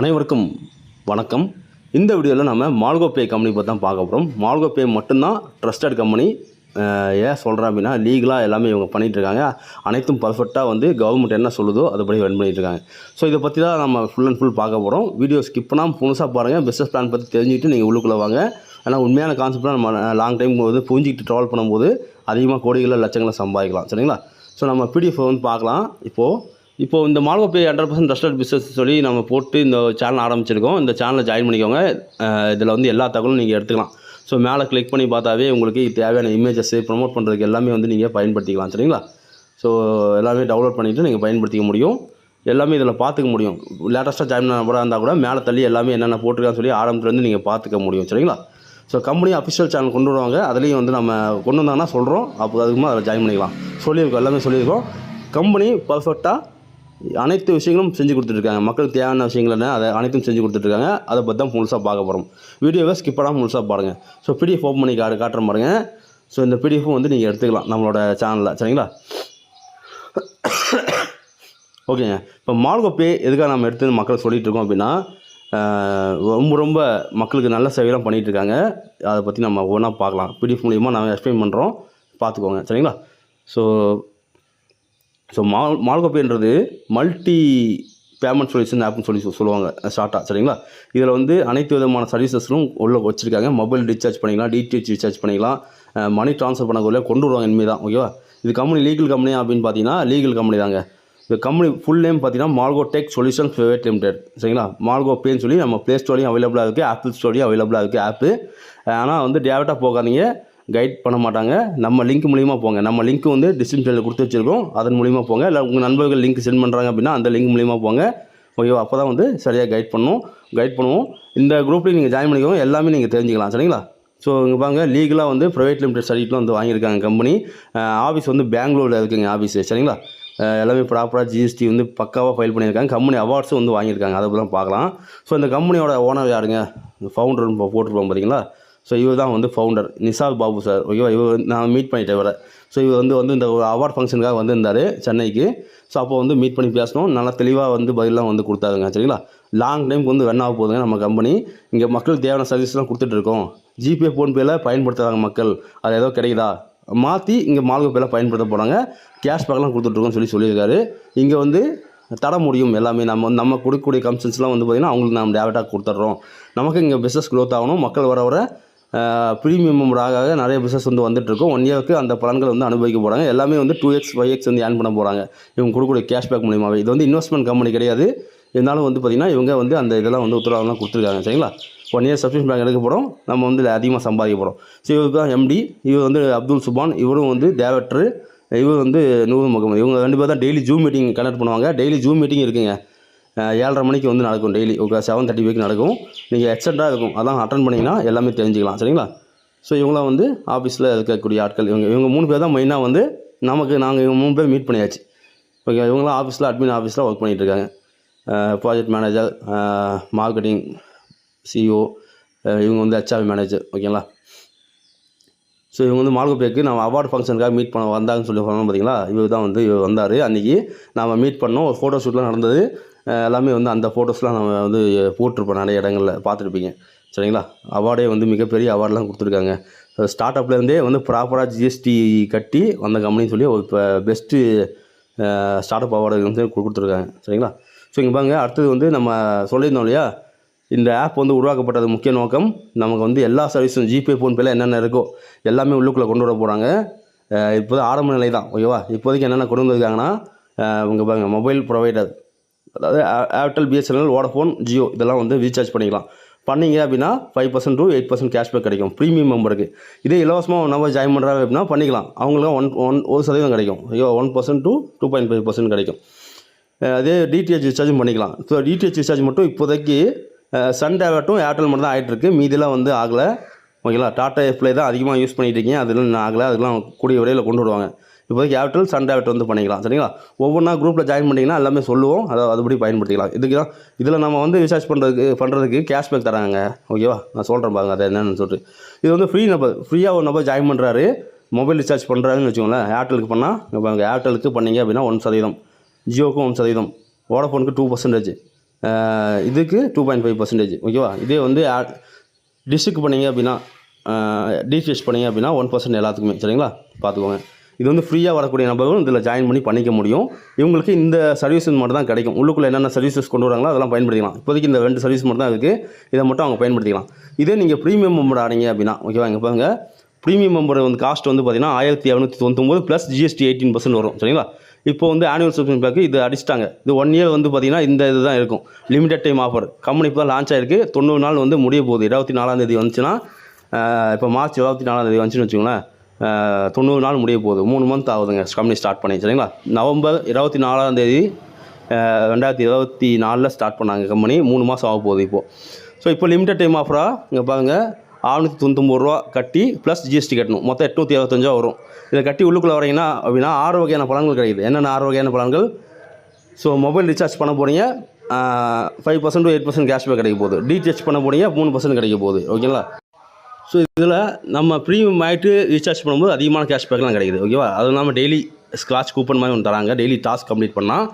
அனைவருக்கும் வணக்கம். இந்த வீடியோவில் நம்ம மால்கோ பே கம்பெனி பற்றி தான் பார்க்க போகிறோம் மால்கோ பே மட்டும்தான் ட்ரஸ்டட் கம்பெனி ஏன் சொல்கிறேன் அப்படின்னா லீகலாக எல்லாமே இவங்க பண்ணிகிட்டு இருக்காங்க. அனைத்தும் பர்ஃபெக்டாக வந்து கவர்மெண்ட் என்ன சொல்லுதோ அதுபடி ரன் பண்ணிகிட்ருக்காங்க இருக்காங்க. ஸோ இதை பற்றி தான் நம்ம ஃபுல் அண்ட் ஃபுல் பார்க்க போகிறோம் வீடியோ ஸ்கிப் பண்ணாமல் புதுசாக பாருங்கள் பிஸ்னஸ் பிளான் பற்றி தெரிஞ்சுக்கிட்டு நீங்கள் உள்ளுக்குள்ளே வாங்க. ஏன்னா உண்மையான கான்செப்டாக நம்ம லாங் டைம் வந்து புரிஞ்சிக்கிட்டு ட்ராவல் பண்ணும்போது அதிகமாக கோடிகளில் லட்சங்களை சம்பாதிக்கலாம். சரிங்களா? ஸோ நம்ம பிடிஎஃப் வந்து பார்க்கலாம். இப்போது இப்போ இந்த Malwa pay hundred percent trusted business சொல்லி நம்ம போட்டு இந்த சேனல் ஆரம்பிச்சிருக்கோம். இந்த சேனலை ஜாயின் பண்ணிக்கோங்க. இதில் வந்து எல்லா தகவலும் நீங்கள் எடுத்துக்கலாம். ஸோ மேலே கிளிக் பண்ணி பார்த்தாவே உங்களுக்கு தேவையான இமேஜஸ் ப்ரொமோட் பண்ணுறதுக்கு எல்லாமே வந்து நீங்கள் பயன்படுத்திக்கலாம் சரிங்களா? ஸோ எல்லாமே டவுன்லோட் பண்ணிவிட்டு நீங்கள் பயன்படுத்திக்க முடியும். எல்லாமே இதில் பார்த்துக்க முடியும். லேட்டஸ்ட்டாக ஜாயின் பண்ண கூட இருந்தால் கூட மேலே தள்ளி எல்லாமே என்னென்ன போட்டிருக்கான்னு சொல்லி ஆரம்பத்துலேருந்து நீங்கள் பார்த்துக்க முடியும் சரிங்களா? ஸோ கம்பெனி அஃபிஷியல் சேனல் கொண்டு வருவாங்க. அதுலேயும் வந்து நம்ம கொண்டு வந்தாங்கன்னா சொல்கிறோம் அப்போ அதுக்குமா அதில் ஜாயின் பண்ணிக்கலாம். சொல்லியிருக்கோம். எல்லாமே சொல்லியிருக்கோம். கம்பெனி பர்ஃபெக்டாக அனைத்து விஷயங்களும் செஞ்சு கொடுத்துட்ருக்காங்க. மக்களுக்கு தேவையான விஷயங்கள் என்ன அதை அனைத்தும் செஞ்சு கொடுத்துட்ருக்காங்க. அதை பற்றி தான் முழுசாக பார்க்க போகிறோம் வீடியோவை ஸ்கிப் பண்ணாமல் முழுசாக பாருங்கள் ஸோ பிடிஎஃப் ஓப்பன் பண்ணி காட்டு காட்டுறேன் பாருங்கள் ஸோ இந்த பிடிஎஃப்பும் வந்து நீங்கள் எடுத்துக்கலாம் நம்மளோட சேனலில் சரிங்களா? ஓகேங்க இப்போ மால்கோ பே எதுக்காக நம்ம எடுத்து மக்களை சொல்லிகிட்டு இருக்கோம் அப்படின்னா ரொம்ப ரொம்ப மக்களுக்கு நல்ல சேவையெல்லாம் பண்ணிகிட்டு இருக்காங்க அதை பற்றி நம்ம ஒவ்வொன்றா பார்க்கலாம். பிடிஎஃப் மூலியமாக நாங்கள் எக்ஸ்பிளைன் பண்ணுறோம் பார்த்துக்கோங்க. சரிங்களா? ஸோ ஸோ மால் மால்கோப்பேன்றது மல்டி பேமெண்ட் சொல்யூஷன் ஆப்னு சொல்லி சொல்லுவாங்க. ஷார்ட்டாக சரிங்களா? இதில் வந்து அனைத்து விதமான சர்வீசஸும் உள்ளே வச்சுருக்காங்க. மொபைல் ரீசார்ஜ் பண்ணிக்கலாம் டிடிஹெச் ரீசார்ஜ் பண்ணிக்கலாம். மணி ட்ரான்ஸ்ஃபர் பண்ணக்குள்ளே கொண்டு வருவாங்க இனிமேல் தான் ஓகேவா இது கம்பெனி லீகல் கம்பெனி அப்படின்னு பார்த்தீங்கன்னா லீகல் கம்பெனி தாங்க. இந்த கம்பெனி ஃபுல் நேம் பார்த்தீங்கன்னா Malco tech solution private limited சரிங்களா? மால்கோ பேன்னு சொல்லி நம்ம ப்ளே ஸ்டோர்லையும் அவைலபிளாக இருக்குது ஆப்பிள் ஸ்டோர்லையும் அவைலபிளாக இருக்குது ஆப்பு ஆனால் வந்து டேரெக்டாக போகாதீங்க. கைட் பண்ண மாட்டாங்க. நம்ம லிங்க் மூலிமா போங்க. நம்ம லிங்க் வந்து டிஸ்கிரிப்ஷனில் கொடுத்து வச்சுருக்கோம். அதன் மூலிமா போங்க. இல்லை உங்கள் நண்பர்கள் லிங்க் சென்ட் பண்ணுறாங்க அப்படின்னா அந்த லிங்க் மூலிமா போங்க. ஓகேவா அப்போ தான் வந்து சரியாக கைட் பண்ணும். கைட் பண்ணுவோம். இந்த குரூப்லேயும் நீங்கள் ஜாயின் பண்ணிக்கோங்க. எல்லாமே நீங்கள் தெரிஞ்சுக்கலாம். சரிங்களா? ஸோ இங்கே பாருங்க. லீகலாக வந்து ப்ரைவேட் லிமிடெட் சர்டிஃபிகேட்லாம் வந்து வாங்கியிருக்காங்க கம்பெனி ஆஃபீஸ் வந்து பெங்களூரில் இருக்குங்க ஆஃபீஸு சரிங்களா? எல்லாமே ப்ராப்பராக ஜிஎஸ்டி வந்து பக்காவாக ஃபைல் பண்ணியிருக்காங்க. கம்பெனி அவார்ட்ஸும் வந்து வாங்கியிருக்காங்க. அதை தான் பார்க்கலாம். ஸோ இந்த கம்பெனியோட ஓனர் யாருங்க? ஃபவுண்டர் போட்டிருப்போம் பார்த்தீங்களா ஸோ இவர் தான் வந்து ஃபவுண்டர் நிசால் பாபு சார் ஓகேவா இவர் நான் மீட் பண்ணிட்டேன் இவரை. ஸோ இவர் வந்து வந்து இந்த ஒரு அவார்ட் ஃபங்க்ஷனுக்காக வந்திருந்தார் சென்னைக்கு. ஸோ அப்போ வந்து மீட் பண்ணி பேசணும் நல்லா தெளிவாக வந்து பதிலாம் வந்து கொடுத்தாருங்க. சரிங்களா? லாங் டைமுக்கு வந்து ரன் ஆக போகுதுங்க நம்ம கம்பெனி இங்கே மக்களுக்கு தேவையான சர்வீஸ்லாம் கொடுத்துட்ருக்கோம் ஜிபே ஃபோன்பேயில் பயன்படுத்துகிறாங்க மக்கள். அது ஏதோ கிடைக்குதா? மாற்றி இங்கே மால்கோ பயன்படுத்த போகிறாங்க கேஷ்பேக்லாம் கொடுத்துட்ருக்கோம்னு சொல்லி சொல்லியிருக்காரு. இங்கே வந்து தர முடியும் எல்லாமே. நம்ம நம்ம கொடுக்கக்கூடிய கமிஷன்ஸ்லாம் வந்து பார்த்திங்கன்னா அவங்களுக்கு நம்ம டேரெக்டாக கொடுத்துட்றோம். நமக்கு இங்கே பிஸ்னஸ் க்ரோத் ஆகணும். மக்கள் வர வர ப்ரீமியம் ஆக ஆக நிறைய பிஸ்னஸ் வந்து வந்துட்டுருக்கும். ஒன் இயருக்கு அந்த பலன்கள் வந்து அனுபவிக்க போகிறாங்க எல்லாமே வந்து டூ எக்ஸ் ஃபைவ் எக்ஸ் வந்து ஏர்ன் பண்ண போகிறாங்க இவங்க கொடுக்கக்கூடிய கேஷ்பேக் மூலியமாகவே இது வந்து இன்வெஸ்ட்மெண்ட் கம்பெனி கிடையாது. இருந்தாலும் வந்து பார்த்திங்கன்னா இவங்க வந்து அந்த இதெல்லாம் வந்து உத்தரவாதம்லாம் கொடுத்துருக்காங்க. சரிங்களா? ஒன் இயர் சப்ஸ்கிரிப்ஷன் பேங்க் எடுக்க போகிறோம் நம்ம வந்து அதிகமாக சம்பாதிக்க போகிறோம் ஸோ இவர் தான் எம்டி இவர் வந்து அப்துல் சுபான். இவரும் வந்து தேவட்ரு இவர் வந்து நூறு முகமது. இவங்க ரெண்டு பேர் தான் டெய்லி ஜூம் மீட்டிங் கனெக்ட் பண்ணுவாங்க. டெய்லி ஜூம் மீட்டிங் இருக்குங்க. ஏழரை மணிக்கு வந்து நடக்கும் டெய்லி ஒரு செவன் தேர்ட்டி வரைக்கும் நடக்கும். நீங்கள் எக்ஸட்டாக இருக்கும். அதான் அட்டன் பண்ணிங்கன்னா எல்லாமே தெரிஞ்சுக்கலாம். சரிங்களா? ஸோ இவங்களாம் வந்து ஆஃபீஸில் இருக்கக்கூடிய ஆட்கள் இவங்க இவங்க மூணு பேர் தான் மெயினாக வந்து நமக்கு நாங்கள் இவங்க மூணு பேர் மீட் பண்ணியாச்சு. ஓகே இவங்களாம் ஆஃபீஸில் அட்மின் ஆஃபீஸில் ஒர்க் பண்ணிகிட்ருக்காங்க ப்ராஜெக்ட் மேனேஜர் மார்க்கெட்டிங் சிஇஓ இவங்க வந்து ஹெச்ஆர் மேனேஜர் ஓகேங்களா ஸோ இவங்க வந்து மால்கோ பேக்கு நம்ம அவார்டு ஃபங்க்ஷனுக்காக மீட் பண்ண வந்தாங்கன்னு சொல்லி சொன்னோம் பார்த்தீங்களா இவர் தான் வந்து இவர் வந்தார். அன்றைக்கி நம்ம மீட் பண்ணோம். ஒரு ஃபோட்டோ ஷூட்லாம் நடந்தது. எல்லாமே வந்து அந்த ஃபோட்டோஸ்லாம் நம்ம வந்து போட்டிருப்போம் நிறைய இடங்களில் பார்த்துருப்பீங்க. சரிங்களா? அவார்டே வந்து மிகப்பெரிய அவார்டெலாம் கொடுத்துருக்காங்க. ஸ்டார்ட் அப்லேருந்தே வந்து ப்ராப்பராக ஜிஎஸ்டி கட்டி வந்த கம்பெனின்னு சொல்லி ஒரு இப்போ பெஸ்ட்டு ஸ்டார்ட் அப் அவார்டு வந்து கொடுத்துருக்காங்க. சரிங்களா? ஸோ இங்கே பாருங்க. அடுத்தது வந்து நம்ம சொல்லியிருந்தோம் இல்லையா? இந்த ஆப் வந்து உருவாக்கப்பட்டது முக்கிய நோக்கம் நமக்கு வந்து எல்லா சர்வீஸும் ஜிபே ஃபோன்பேல என்னென்ன இருக்கோ எல்லாமே உள்ளுக்குள்ளே கொண்டு வர போகிறாங்க இப்போது ஆரம்ப நிலை தான் ஓகேவா? இப்போதைக்கு என்னென்ன கொண்டு வந்திருக்காங்கன்னா இங்கே பாருங்க. மொபைல் ப்ரொவைடர் அதாவது ஏர்டெல் பிஎஸ்என்எல் வோடஃபோன் ஜியோ இதெல்லாம் வந்து ரீசார்ஜ் பண்ணிக்கலாம். பண்ணீங்க அப்படின்னா five percent to eight percent cashback கிடைக்கும். ப்ரீமியம் மெம்பருக்கு இதே இலவசமாக நம்ம ஜாயின் பண்ணுறாங்க அப்படின்னா பண்ணிக்கலாம். அவங்களுக்கு ஒன் ஒன் ஒரு சதவீதம் கிடைக்கும். ஐயோ one percent to two point five percent கிடைக்கும். அதே டிடிஹெச் ரீசார்ஜும் பண்ணிக்கலாம். ஸோ டிடிஹெச் ரீசார்ஜ் மட்டும் இப்போதைக்கு சன் டேவட்டும் ஏர்டெல் மட்டும் தான் ஆகிட்டுருக்கு மீதிலாம் வந்து ஆகலை. ஓகேங்களா? டாட்டா எஃப்ளை தான் அதிகமாக யூஸ் பண்ணிட்டு இருக்கீங்க. அதெல்லாம் ஆகலை. அதெல்லாம் கூடிய விரைவில் கொண்டு வருவாங்க. இப்போதைக்கு ஏர்டெல் சன் டேவட் வந்து பண்ணிக்கலாம் சரிங்களா? ஒவ்வொன்றா குரூப்பில் ஜாயின் பண்ணிங்கன்னா எல்லாமே சொல்லுவோம் அதை அதுபடி பயன்படுத்திக்கலாம். இதுக்கு தான் இதில் நம்ம வந்து ரீசார்ஜ் பண்ணுறதுக்கு பண்ணுறதுக்கு கேஷ்பேக் தராங்க ஓகேவா நான் சொல்கிறேன் பாருங்க அது என்னென்னு சொல்லிட்டு. இது வந்து ஃப்ரீ நபர் ஃப்ரீயாக ஒரு நபர் ஜாயின் பண்ணுறாரு மொபைல் ரீசார்ஜ் பண்ணுறாங்கன்னு வச்சுக்கோங்களேன் ஏர்டெலுக்கு பண்ணால் இப்போ ஏர்டெலுக்கு பண்ணீங்க அப்படின்னா ஒன் சதவீதம். ஜியோக்கும் ஒன் சதவீதம். வோடஃபோனுக்கு டூ பர்சன்டேஜ் இதுக்கு டூ பாயிண்ட் ஃபைவ் பர்சன்டேஜ் ஓகேவா இதே வந்து டிஷ்ஷுக்கு பண்ணீங்க அப்படின்னா டிடிஎச் பண்ணீங்க அப்படின்னா ஒன் பர்சன்ட் எல்லாத்துக்குமே சரிங்களா? பார்த்துக்கோங்க. இது வந்து ஃப்ரீயாக வரக்கூடிய நபர்களும் இதில் ஜாயின் பண்ணி பண்ணிக்க முடியும். இவங்களுக்கு இந்த சர்வீஸ் மட்டும் தான் கிடைக்கும். உள்ளுக்குள்ளே என்னென்ன சர்வீசஸ் கொண்டு வராங்களோ அதெல்லாம் பயன்படுத்திக்கலாம். இப்போதைக்கு இந்த ரெண்டு சர்வீஸ் மட்டும் தான் இருக்குது இதை மட்டும் அவங்க பயன்படுத்திக்கலாம். இதே நீங்கள் ப்ரீமியம் மெம்பர் ஆனீங்க அப்படின்னா ஓகேவா இங்கே பாருங்க. ப்ரீமியம் மெம்பர் வந்து காஸ்ட் வந்து பார்த்தீங்கன்னா ஆயிரத்தி இரநூத்தி தொண்ணூத்தொம்பது ப்ளஸ் ஜிஎஸ்டி எயிட்டீன் பர்சன்ட் வரும் சரிங்களா? இப்போ வந்து ஆனுவல் சப்ஸ்கிரிப்ஷன் பேக்கு இது அடிச்சிட்டாங்க. இது ஒன் இயர் வந்து பார்த்திங்கன்னா இந்த இது தான் இருக்கும். லிமிடெட் டைம் ஆஃபர் கம்பெனி இப்போ தான் லான்ச் ஆயிருக்கு. தொண்ணூறு நாள் வந்து முடிய போகுது. இருபத்தி நாலாம் தேதி வந்துச்சுன்னா இப்போ மார்ச் இருபத்தி நாலாம் தேதி வந்துச்சுன்னு வச்சுக்கோங்களேன். தொண்ணூறு நாள் முடிய போகுது. மூணு மந்த் ஆகுதுங்க. கம்பெனி ஸ்டார்ட் பண்ணி சரிங்களா? நவம்பர் இருபத்தி நாலாம் தேதி ரெண்டாயிரத்தி இருபத்தி நாலில் ஸ்டார்ட் பண்ணாங்க கம்பெனி மூணு மாதம் ஆக போகுது இப்போது ஸோ இப்போ லிமிடெட் டைம் ஆஃபராக இங்கே பாருங்கள் ஆறுநூற்றி தொண்ணூத்தொம்பது ரூபா கட்டி ப்ளஸ் ஜிஎஸ்டி கட்டணும். மொத்தம் எட்நூற்றி இருபத்தஞ்சா வரும். இதை கட்டி உள்ளுக்குள்ளே வரீங்கன்னா அப்படின்னா ஆறு வகையான பலன்கள் கிடைக்குது. என்னென்ன ஆறு வகையான பலன்கள் ஸோ மொபைல் ரீசார்ஜ் பண்ண போகிறீங்க five percent eight percent cashback கிடைக்க போகுது. டிடிஹெச் பண்ண போனீங்க மூணு பர்சன்ட் கிடைக்க போகுது. ஓகேங்களா ஸோ இதில் நம்ம ப்ரீமியம் ஆகிட்டு ரீசார்ஜ் பண்ணும்போது அதிகமான கேஷ்பேக்லாம் கிடைக்குது. ஓகேவா அது இல்லாமல் டெய்லி ஸ்க்ராட்ச் கூப்பன் மாதிரி ஒன்று தராங்க. டெய்லி டாஸ்க் கம்ப்ளீட் பண்ணால்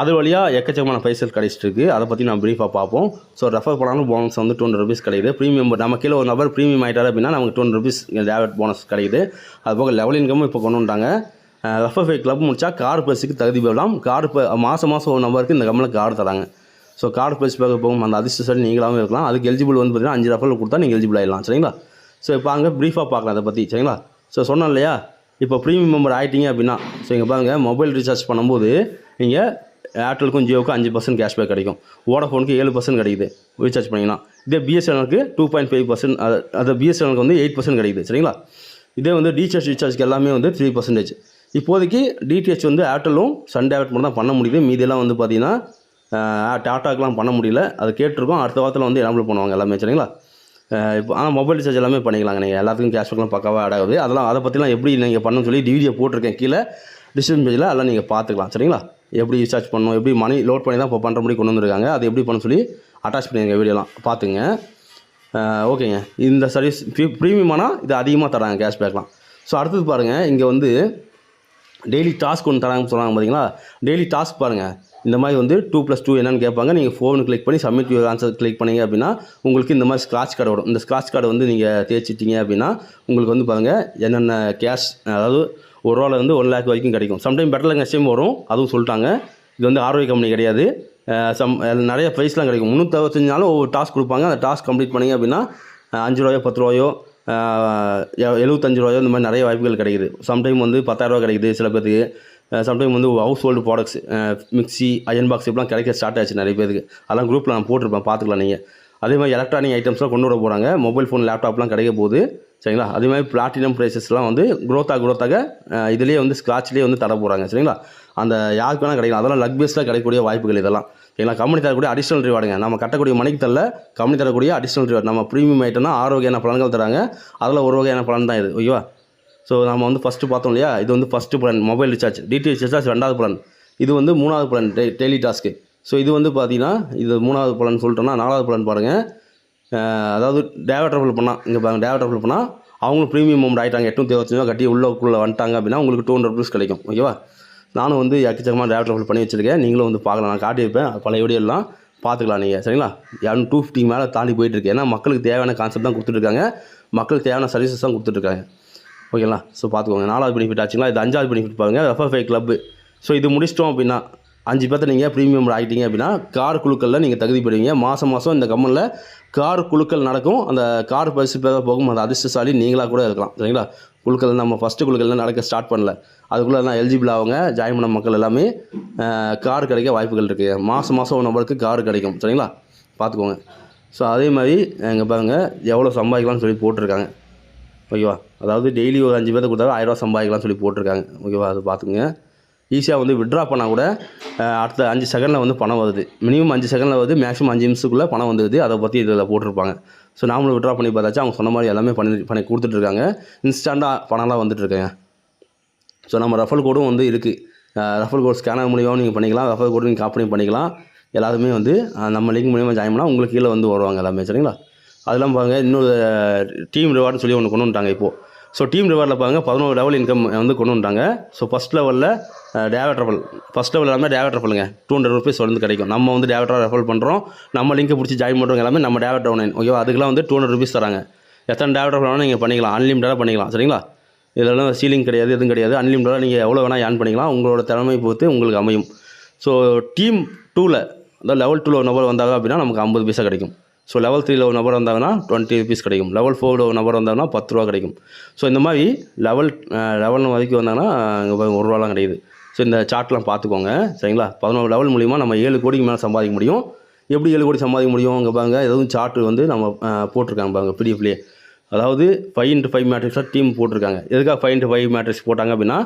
அது வழியாக எக்கச்சக்கமான பைசல் கிடைச்சிட்டு இருக்கு. அதை பற்றி நான் ப்ரீஃபாக பார்ப்போம். ஸோ ரெஃபர் பண்ணாலும் போனஸ் வந்து டூ ஹண்ட்ரட் ருபீஸ் கிடைக்குது. ப்ரீமியம் நம்ம கீழே ஒரு நபர் ப்ரீமியம் ஆகிட்டார் அப்படின்னா நமக்கு டூ ஹண்ட்ரட் ருபீஸ் டேவட் போனஸ் கிடைக்குது. அது போக லெவல் இன்கமும் இப்போ கொண்டு வந்துட்டாங்க. ரெஃபர் ஃபை கிளப் முடிச்சா கார் பர்ஸுக்கு தகுதி பெறலாம். கார் மாதம் மாதம் ஒரு நம்பருக்கு இந்த கம்மில் கார் தராங்க. ஸோ கார் பர்ஸ் பார்க்க போகும். அந்த அதிர்ஷ்டசாலி நீங்களாகவும் இருக்கலாம். அதுக்கு எலிஜிபிள் வந்து பார்த்தீங்கன்னா அஞ்சு ரெஃபரில் கொடுத்தா நீங்கள் எலிஜிபிள் ஆகிடலாம் சரிங்களா? ஸோ இப்போ அங்கே ப்ரீஃபாக பார்க்கலாம் அதை பற்றி சரிங்களா? ஸோ சொன்னோம் இல்லையா? இப்போ ப்ரீமியம் மெம்பர் ஆகிட்டீங்க அப்படின்னா ஸோ இங்கே பாருங்கள் மொபைல் ரீசார்ஜ் பண்ணும்போது நீங்கள் ஏர்டெலுக்கும் ஜியோவுக்கும் அஞ்சு பர்சன்ட் கேஷ்பேக் கிடைக்கும். வோடஃபோனுக்கு ஏழு பர்சன்ட் கிடைக்குது ரீசார்ஜ் பண்ணிங்கன்னா. இதே பிஎஸ்என்எலுக்கு டூ பாயிண்ட் ஃபைவ் பர்சன்ட் அது பிஎஸ்என்எலுக்கு வந்து எயிட் பர்சன்ட் கிடைக்குது சரிங்களா? இதே வந்து டிஹெச் ரீசார்ஜ்க்கு எல்லாமே வந்து த்ரீ பர்சன்டேஜ் இப்போதைக்கு டிடிஹெச் வந்து ஏர்டெலும் சன் டேவட் மட்டும் தான் பண்ண முடியுது. மீதியெல்லாம் வந்து பார்த்திங்கன்னா டாட்டாக்கெலாம் பண்ண முடியல. அது கேட்டிருக்கோம். அடுத்த வாரத்தில் வந்து எனபிள் பண்ணுவாங்க எல்லாமே சரிங்களா? இப்போ ஆனால் மொபைல் ரீசார்ஜ் எல்லாமே பண்ணிக்கலாங்க நீங்கள் எல்லாத்துக்கும் கேஷ்பேக்லாம் பக்காவாக ஆட் ஆகுது. அதெல்லாம் அதை பற்றிலாம் எப்படி நீங்கள் பண்ணணும்னு சொல்லி டிவிடியை போட்டிருக்கேன். கீழே டிஸ்கிரிப்ஷன் பேஜில் அதெல்லாம் நீங்கள் பார்த்துக்கலாம். சரிங்களா? எப்படி ரீசார்ஜ் பண்ணணும் எப்படி மணி லோட் பண்ணி தான் இப்போ பண்ணுற முடி கொண்டு வந்திருக்காங்க. அது எப்படி பண்ண சொல்லி அட்டாச் பண்ணிடுங்க வீடியோலாம் பார்த்துங்க. ஓகேங்க. இந்த சர்வீஸ் ப்ரீமியமானால் இது அதிகமாக தராங்க கேஷ்பேக்லாம் ஸோ அடுத்தது பாருங்கள் இங்கே வந்து டெய்லி டாஸ்க் ஒன்று தராங்கன்னு சொன்னாங்க பார்த்தீங்களா டெய்லி டாஸ்க் பாருங்கள் இந்த மாதிரி வந்து டூ ப்ளஸ் டூ என்னன்னு கேட்பாங்க. நீங்கள் ஃபோன் கிளிக் பண்ணி சப்மிட் யூர் ஆன்சர் கிளிக் பண்ணீங்க அப்படின்னா உங்களுக்கு இந்த மாதிரி ஸ்க்ராட்ச் கார்டு வரும். இந்த ஸ்க்ராட்ச் கார்டு வந்து நீங்கள் தேய்ச்சிட்டீங்க அப்படின்னா உங்களுக்கு வந்து பாருங்கள் என்னென்ன கேஷ் அதாவது ஒரு ரூபாலேருந்து ஒன் லேக் வரைக்கும் கிடைக்கும். சம்டைம் பெட்டரில் எஸ்எம் வரும். அதுவும் சொல்லிட்டாங்க. இது வந்து ஆரோக்கிய கம்பெனி கிடையாது. சம் நிறைய ப்ரைஸ்லாம் கிடைக்கும். முந்நூற்றறுபத்தஞ்சு நாளும் ஒவ்வொரு டாஸ்க் கொடுப்பாங்க. அந்த டாஸ்க் கம்ப்ளீட் பண்ணிங்க அப்படின்னா அஞ்சு ரூபாயோ பத்து ரூபாயோ எழுபத்தஞ்சு ரூபாயோ இந்த மாதிரி நிறைய வாய்ப்புகள் கிடைக்குது. சம்டைம் வந்து பத்தாயிரரூவா கிடைக்குது சில பேருக்கு சம்டைம் வந்து household products mixie iron box இப்படிலாம் கிடைக்க ஸ்டார்ட் ஆச்சு நிறைய பேருக்கு அதெல்லாம் குரூப்பில் நான் போட்டிருப்பேன் பார்த்துக்கலாம் நீங்கள் அதே மாதிரி எலக்ட்ரானிக் ஐட்டம்ஸ்லாம் கொண்டு வர போகிறாங்க மொபைல் ஃபோன் லேப்டாப்லாம் கிடைக்க போகுது. சரிங்களா? அதே மாதிரி பிளாட்டினம் ப்ரைஸஸ்லாம் வந்து க்ரோத்தாக க்ரோத்தாக இதுலேயே வந்து ஸ்க்ராட்ச்லேயே வந்து தர போகிறாங்க சரிங்களா? அந்த யாருக்கு வேணால் கிடைக்கலாம். அதெல்லாம் லக் பேஸில் கிடைக்கக்கூடிய வாய்ப்புகள் இதெல்லாம். சரிங்களா கம்பெனி தரக்கூடிய அடிஷனல் ரிவார்டுங்க நம்ம கட்டக்கூடிய மணிக்கு தரல கம்பெனி தரக்கூடிய அடிஷனல் ரிவார்டு நம்ம ப்ரீமியம் ஐட்டம்னா ஆறு வகையான பலன்கள் தராங்க. அதில் ஒரு வகையான பலன் தான் இது ஓகேவா ஸோ நம்ம வந்து ஃபஸ்ட்டு பார்த்தோம் இல்லையா? இது வந்து first plan mobile recharge DTH recharge ரெண்டாவது பிளான் இது வந்து மூணாவது பிளான் டெ டெய்லி டாஸ்க்கு ஸோ இது வந்து பார்த்தீங்கன்னா இது மூணாவது பிளான் சொல்லிட்டோம்னா நாலாவது பிளான் பாருங்கள் அதாவது டேவா ட்ரபிள் பண்ணால் இங்கே பாருங்க டேவா ட்ரபிள் பண்ணால் அவங்களும் ப்ரீமியம் அமௌண்ட் ஆகிட்டாங்க எட்நூற்றி இருபத்தஞ்சு ரூபா கட்டி உள்ளக்குள்ளே வந்துட்டாங்க அப்படின்னா உங்களுக்கு டூ ஹண்ட்ரட் ருபீஸ் கிடைக்கும் ஓகேவா நானும் வந்து எக்கச்சக்கமாக டேரக்டர் ஃபுல் பண்ணி வச்சுருக்கேன். நீங்களும் வந்து பார்க்கலாம். நான் காட்டியிருப்பேன் பழைய வீடியோலாம் பார்த்துக்கலாம் நீங்கள் சரிங்களா? இரநூறு டூ ஃபிஃப்டி மேலே தாண்டி போயிட்டு ஏன்னா மக்களுக்கு தேவையான கான்செப்ட் தான் கொடுத்துட்ருக்காங்க மக்களுக்கு தேவையான சர்வீசஸ் தான் கொடுத்துட்ருக்காங்க ஓகேங்களா ஸோ பார்த்துக்கோங்க. நாலாவது பெனிஃபிட் ஆச்சுங்களா? இது அஞ்சாவது பெனிஃபிட் பாருங்கள் எஃப்எஃப்ஐ கிளப்பு ஸோ இது முடிச்சிட்டோம் அப்படின்னா அஞ்சு பேர்த்த நீங்கள் ப்ரீமியம் ஆகிட்டீங்க அப்படின்னா கார் குழுக்களில் நீங்கள் தகுதி பெறுவீங்க. மாதம் மாதம் இந்த கம்பெனியில் கார் குழுக்கள் நடக்கும். அந்த கார் பரிசு பேர போகும். அந்த அதிர்ஷ்டசாலி நீங்களாக கூட இருக்கலாம். சரிங்களா? குழுக்கள் நம்ம ஃபஸ்ட்டு குழுக்கள்லாம் நடக்க ஸ்டார்ட் பண்ணல. அதுக்குள்ளே எல்லாம் எலிஜிபிள் ஆகுங்க ஜாயின் பண்ண மக்கள் எல்லாமே கார் கிடைக்க வாய்ப்புகள் இருக்குது மாதம் மாதம் ஒரு நம்பருக்கு கார் கிடைக்கும். சரிங்களா? பார்த்துக்கோங்க ஸோ அதே மாதிரி எங்கள் பாருங்கள் எவ்வளோ சம்பாதிக்கலாம்னு சொல்லி போட்டிருக்காங்க. ஓகேவா? அதாவது டெய்லி ஒரு அஞ்சு பேர்த்த கொடுத்தாலும் ஆயிரரூவா சம்பாதிக்கலாம்னு சொல்லி போட்டிருக்காங்க. ஓகேவா? அது பார்த்துக்குங்க ஈஸியாக வந்து விட்ரா பண்ணால் கூட அடுத்த அஞ்சு செகண்டில் வந்து பணம் வருது. மினிமம் அஞ்சு செகண்டில் வருது மேக்ஸிமம் அஞ்சு நிமிஷத்துக்குள்ளே பணம் வந்துடுது அதை பற்றி இதில் போட்டிருப்பாங்க. ஸோ நாமளும் விட்ரா பண்ணி பார்த்தாச்சு. அவங்க சொன்ன மாதிரி எல்லாமே பண்ணி பண்ணி கொடுத்துட்ருக்காங்க இன்ஸ்டண்ட்டாக பணம்லாம் வந்துட்டுருக்கேங்க ஸோ நம்ம ரெஃபல் கோடும் வந்து இருக்குது ரெஃபல் கோட் ஸ்கேனர் மூலியமாக நீங்கள் பண்ணிக்கலாம். ரெஃபல் கோடு நீங்கள் காப்பி பண்ணிக்கலாம். எல்லாருமே வந்து நம்ம லிங்க் மூலியமாக ஜாயின் பண்ணால் உங்களுக்கு கீழே வந்து வருவாங்க எல்லாமே சரிங்களா? அதெல்லாம் பாருங்கள் இன்னொரு டீம் ரிவார்டுன்னு சொல்லி ஒன்று கொண்டு வந்துட்டாங்க இப்போது ஸோ டீம் ரிவார்டில் பாருங்க பதினோரு லெவல் இன்கம் வந்து கொண்டு வந்துட்டாங்க. ஸோ ஃபஸ்ட் லெவலில் டேவட் ரஃபல் ஃபஸ்ட் லெவல் எல்லாமே டேவட் ரஃபலுங்க டூ ஹண்ட்ரட் ருபீஸ் வந்து கிடைக்கும். நம்ம வந்து டேவட்டாக ரெஃபல் பண்ணுறோம் நம்ம லிங்கை பிடிச்சி ஜாயின் பண்ணுறவங்க எல்லாமே நம்ம டேவட் டவுன் ஓகேவா அதுக்கெல்லாம் வந்து டூ ஹண்ட்ரட் ருபீஸ் தராங்க. எத்தனை டேவட் ரஃபல் வேணால் நீங்கள் பண்ணிக்கலாம். அன்லிமிட்டடாக பண்ணிக்கலாம். சரிங்களா? இதெல்லாம் சீலிங் கிடையாது எதுவும் கிடையாது. அன்லிமிட்டடாக நீங்கள் எவ்வளோ வேணால் ஏர்ன் பண்ணிக்கலாம். உங்களோட திறமை பொறுத்து உங்களுக்கு அமையும். ஸோ டீம் டூவில் அதாவது லெவல் டூவில் ஒரு நபர் வந்தாங்க அப்படின்னா நமக்கு ஐம்பது பைசா கிடைக்கும். ஸோ லெவல் த்ரீயில் ஒரு நபர் வந்தாங்கன்னா டுவெண்ட்டி ருபீஸ் கிடைக்கும். லெவல் ஃபோரில் ஒரு நபர் வந்தாங்கன்னா பத்து ரூபா கிடைக்கும். ஸோ இந்த மாதிரி லெவல் லெவல் வரைக்கும் வந்தாங்கன்னா அங்கே ஒரு ரூபாலாம் கிடைக்குது. ஸோ இந்த சார்ட்லாம் பார்த்துக்கோங்க. சரிங்களா? பதினோரு லெவல் மூலிமா நம்ம ஏழு கோடிக்கு மேலே சம்பாதிக்க முடியும். எப்படி ஏழு கோடி சம்பாதிக்க முடியும்? அங்கே பாருங்க எதுவும் சார்ட் வந்து நம்ம போட்டிருக்காங்க பாருங்க பிடிஎஃப்லேயே அதாவது ஃபைவ் இன்ட்டு ஃபைவ் மேட்ரிக்ஸாக டீம் போட்டிருக்காங்க. எதுக்காக ஃபைவ் இன்ட்டு ஃபைவ் மேட்ரிக்ஸ் போட்டாங்க அப்படின்னா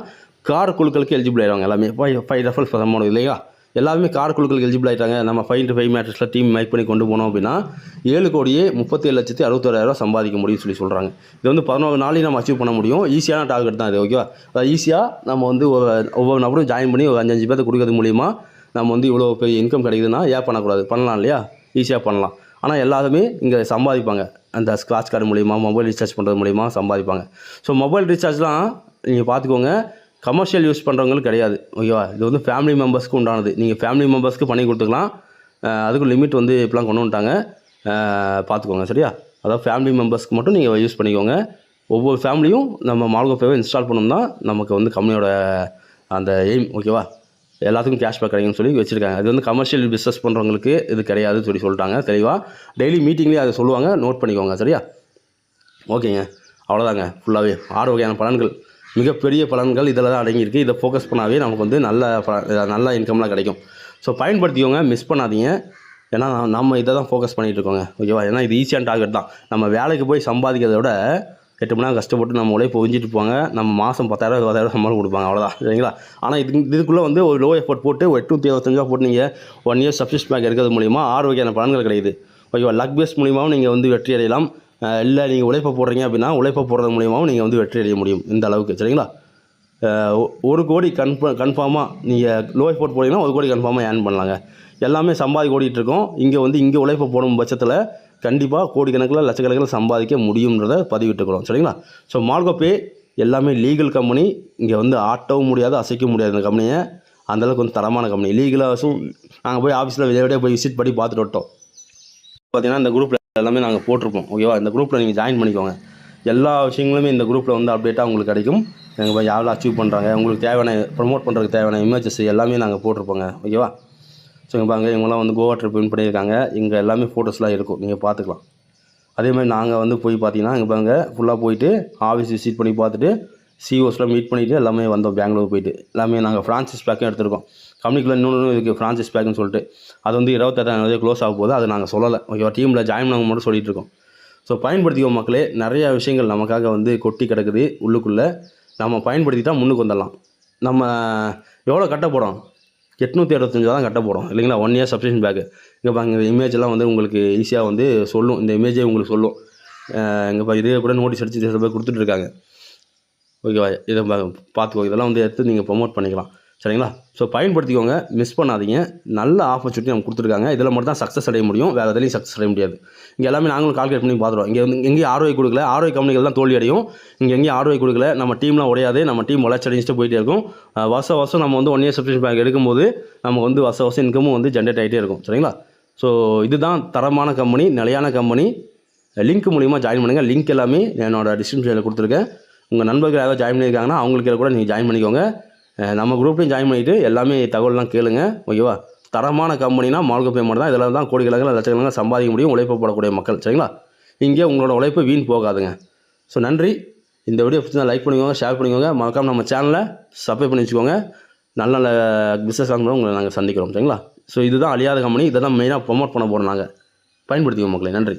கார் குழுக்களுக்கு எலிஜிபிள் ஆயிடுவாங்க எல்லாமே. ஃபைவ் ஃபைவ் ரெஃபரன்ஸ் அமௌண்ட் இல்லையா? எல்லாருமே கார் குழுக்களுக்கு எலிஜிபிள் ஆகிட்டாங்க நம்ம ஃபைவ் இன்ட்டு ஃபைவ் மேட்ரஸில் டீம் மேக் பண்ணி கொண்டு போனோம் அப்படின்னா ஏழு கோடியே முப்பத்தேழு லட்சத்தி அறுபத்தோராயிரம் சம்பாதிக்க முடியும்னு சொல்லி சொல்கிறாங்க இது வந்து பதினோரு நாளையும் நம்ம அச்சீவ் பண்ண முடியும். ஈஸியான டார்கெட் தான் இது ஓகேவா அதாவது ஈஸியாக நம்ம வந்து ஒவ்வொரு நபரும் ஜாயின் பண்ணி ஒரு அஞ்சஞ்சு பேர்த்து கொடுக்கறது மூலிமா நம்ம வந்து இவ்வளோ பெரிய இன்கம் கிடைக்குதுன்னா ஏன் பண்ணக்கூடாது? பண்ணலாம் இல்லையா? ஈஸியாக பண்ணலாம். ஆனால் எல்லாருமே இங்கே சம்பாதிப்பாங்க. அந்த ஸ்க்ராட்ச் கார்டு மூலிமா மொபைல் ரீசார்ஜ் பண்ணுறது மூலிமா சம்பாதிப்பாங்க. ஸோ மொபைல் ரீசார்ஜ்லாம் நீங்கள் பார்த்துக்கோங்க. கமர்ஷியல் யூஸ் பண்ணுறவங்களுக்கு கிடையாது. ஓகேவா? இது வந்து ஃபேமிலி மெம்பர்ஸ்க்கு உண்டானது. நீங்கள் ஃபேமிலி மெம்பர்ஸ்க்கு பண்ணி கொடுத்துக்கலாம். அதுக்கு அதுக்கும் லிமிட் வந்து இப்போலாம் கொண்டு வந்துட்டாங்க. பார்த்துக்கோங்க சரியா? அதாவது ஃபேமிலி மெம்பர்ஸ்க்கு மட்டும் நீங்கள் யூஸ் பண்ணிக்கோங்க. ஒவ்வொரு ஃபேமிலியும் நம்ம மால்கோஃபேவை இன்ஸ்டால் பண்ணோம்னா நமக்கு வந்து கம்பெனியோட அந்த எய்ம் ஓகேவா? எல்லாத்துக்கும் கேஷ்பேக் கிடைக்கும்னு சொல்லி வச்சுருக்காங்க. அது வந்து கமர்ஷியல் பிஸ்னஸ் பண்ணுறவங்களுக்கு இது கிடையாதுன்னு சொல்லி சொல்லிட்டாங்க. தெளிவாக டெய்லி மீட்டிங்லேயே அதை சொல்லுவாங்க. நோட் பண்ணிக்கோங்க சரியா? ஓகேங்க. அவ்வளோதாங்க ஃபுல்லாகவே ஆறு வகையான பலன்கள். மிகப்பெரிய பலன்கள் இதில் தான் அடங்கியிருக்கு. இதை ஃபோக்கஸ் பண்ணாவே நமக்கு வந்து நல்ல நல்ல இன்கம்லாம் கிடைக்கும். ஸோ பயன்படுத்திக்கோங்க மிஸ் பண்ணாதீங்க. ஏன்னா நம்ம இதை தான் ஃபோக்கஸ் பண்ணிகிட்டு இருக்கோங்க. ஓகேவா ஏன்னா இது ஈஸியான டார்கெட் தான். நம்ம வேலைக்கு போய் சம்பாதிக்கிறத விட எட்டு மணி நேரம் கஷ்டப்பட்டு நம்ம உழைப்பு ஒழிஞ்சிட்டு போவாங்க. நம்ம மாதம் பத்தாயிரம் பத்தாயிரம் சம்பளம் கொடுப்பாங்க. அவ்வளோதான் சரிங்களா? ஆனால் இது இதுக்குள்ளே வந்து ஒரு லோ எஃபோர்ட் போட்டு ஒரு எட்நூற்றி இருபத்தஞ்சா போட்டு நீங்கள் ஒன் இயர் சப்சிஸ் பேக் எடுக்கிறது மூலிமா ஆறு வகையான பலன்கள் கிடைக்குது. ஓகேவா லக் பேஸ் மூலியமாகவும் நீங்கள் வந்து வெற்றி அடையலாம். இல்லை நீங்கள் உழைப்பை போடுறீங்க அப்படின்னா உழைப்பை போடுறது மூலியமாகவும் நீங்கள் வந்து வெற்றி அடைய முடியும். இந்த அளவுக்கு சரிங்களா? ஒரு கோடி கன்ஃபார்ம் கன்ஃபார்மாக நீங்கள் லோ எஃபோர்ட் போனீங்கன்னா ஒரு கோடி கன்ஃபார்மாக ஏர்ன் பண்ணலாங்க. எல்லாமே சம்பாதி ஓடிட்டு இருக்கோம். இங்கே வந்து இங்கே உழைப்பை போடும் பட்சத்தில் கண்டிப்பாக கோடிக்கணக்கில் லட்சக்கணக்கில் சம்பாதிக்க முடியுன்றதை பதிவிட்டுக்கிறோம் சரிங்களா? ஸோ மால்கோப்பே எல்லாமே லீகல் கம்பெனி இங்கே வந்து ஆட்டவும் முடியாது அசைக்க முடியாது இந்த கம்பெனியை அந்தளவுக்கு வந்து தரமான கம்பெனி லீகலாஸும் நாங்கள் போய் ஆஃபீஸில் விளையாடியே போய் விசிட் பண்ணி பார்த்துட்டு விட்டோம் பார்த்தீங்கன்னா இந்த குரூப்பில் எல்லாமே நாங்கள் போட்டிருப்போம். ஓகேவா இந்த குரூப்பில் நீங்கள் ஜாயின் பண்ணிக்கோங்க. எல்லா விஷயங்களுமே இந்த குரூப்பில் வந்து அப்டேட்டாக உங்களுக்கு கிடைக்கும். எங்கள் போய் யாரெல்லாம் அச்சீவ் பண்ணுறாங்க உங்களுக்கு தேவையான ப்ரொமோட் பண்ணுறதுக்கு தேவையான இமேஜஸ் எல்லாமே நாங்கள் போட்டிருப்போங்க. ஓகேவா ஸோ இங்கே பாருங்க இவங்கெல்லாம் வந்து கோவா ட்ரிப் வின் பண்ணியிருக்காங்க. இங்கே எல்லாமே ஃபோட்டோஸ்லாம் இருக்கும். நீங்கள் பார்த்துக்கலாம். அதே மாதிரி நாங்கள் வந்து போய் பார்த்தீங்கன்னா இங்கே பாருங்க ஃபுல்லாக போயிட்டு ஆஃபீஸ் விசிட் பண்ணி பார்த்துட்டு சிஓஸ்லாம் மீட் பண்ணிவிட்டு எல்லாமே வந்தோம் பெங்களூர் போயிட்டு. எல்லாமே நாங்கள் ஃப்ரான்சிஸ் பேக்கும் எடுத்திருக்கோம். கம்பெனிக்குள்ள இன்னொன்று இருக்குது ஃப்ரான்சிஸ் பேக்குன்னு சொல்லிட்டு அது வந்து இருபத்தெட்டாம் க்ளோஸ் ஆக போது அதை நாங்கள் சொல்லலை. ஓகேவா டீமில் ஜாயின் பண்ணவங்க மட்டும் சொல்லிகிட்டு இருக்கோம். ஸோ பயன்படுத்திக்கோ மக்களே நிறைய விஷயங்கள் நமக்காக வந்து கொட்டி கிடக்குது உள்ளுக்குள்ளே. நம்ம பயன்படுத்திட்டால் முன்னுக்கு வந்துடலாம். நம்ம எவ்வளோ கட்ட போகிறோம் எட்நூற்றி அறுபத்தஞ்சு தான் கட்ட போகிறோம் இல்லைங்களா? ஒன் இயர் சப்ஸ்கிரிப்ஷன் பேக்கு இங்கே பாருங்க இந்த இமேஜெல்லாம் வந்து உங்களுக்கு ஈஸியாக வந்து சொல்லும். இந்த இமேஜே உங்களுக்கு சொல்லும். இங்கே பா இதே கூட நோட்டீஸ் அடிச்சு சில பேர் கொடுத்துட்ருக்காங்க ஓகேவா இதை பா- பார்த்துக்கோ. இதெல்லாம் வந்து எடுத்து நீங்கள் ப்ரொமோட் பண்ணிக்கலாம். சரிங்களா? ஸோ பயன்படுத்திக்கோங்க. மிஸ் பண்ணாதீங்க. நல்ல ஆப்பர்ச்சுனிட்டி நம்ம கொடுத்துருக்காங்க. இதில் மட்டும் தான் சக்ஸஸ் அடைய முடியும். வேறு எதுலையும் சக்ஸஸ் அடைய முடியாது. இங்கே எல்லாமே நாங்களும் கால்குலேட் பண்ணி பார்த்துருவோம் இங்கே வந்து எங்கேயும் ஆர்வை கொடுக்கல. ஆர்வை கம்பெனிகள் தான் தோல்வி அடையும். இங்கே எங்கேயும் ஆர்வை கொடுக்கல. நம்ம டீம்லாம் உடையாது. நம்ம டீம் வளர்ச்சி அடைஞ்சிட்டு போயிட்டே இருக்கும். வருஷம் வருஷம் நம்ம வந்து ஒன் இயர் சப்ஸ்கிரிப்ஷன் பேங்க் எடுக்கும்போது நமக்கு வந்து வருஷம் வருஷம் இன்கமும் வந்து ஜென்ரேட் ஆகிட்டே இருக்கும். சரிங்களா? ஸோ இதுதான் தரமான கம்பெனி நிலையான கம்பெனி லிங்க் மூலிமா ஜாயின் பண்ணுங்கள் லிங்க் எல்லாமே என்னோடய டிஸ்கிரிப்ஷனில் கொடுத்துருக்கேன். உங்கள் நண்பர்கள் யாராவது ஜாயின் பண்ணியிருக்காங்கன்னா அவங்களுக்கு கூட நீங்கள் ஜாயின் பண்ணிக்கோங்க. நம்ம குரூப்லேயும் ஜாயின் பண்ணிவிட்டு எல்லாமே தகவல்லாம் கேளுங்க ஓகேவா? தரமான கம்பெனினா மால்கோ பேமெண்ட் தான். இதில் தான் கோடிக்கணக்கில் லட்சக்கணக்கில் சம்பாதிக்க முடியும் உழைப்பு போடக்கூடிய மக்கள் சரிங்களா? இங்கே உங்களோட உழைப்பு வீண் போகாதுங்க. ஸோ நன்றி. இந்த வீடியோ பிடிச்சா லைக் பண்ணிக்கோங்க ஷேர் பண்ணிக்கோங்க. மறக்காம நம்ம சேனலை சப்ஸ்கிரைப் பண்ணி வச்சுக்கோங்க. நல்ல நல்ல பிஸ்னஸ் வாங்குறோம் உங்களை நாங்கள் சந்திக்கிறோம் சரிங்களா? ஸோ இதுதான் அழியாத கம்பெனி இதை தான் மெயினாக ப்ரொமோட் பண்ண போகிறோம் நாங்கள் பயன்படுத்திக்கோங்க மக்களை நன்றி.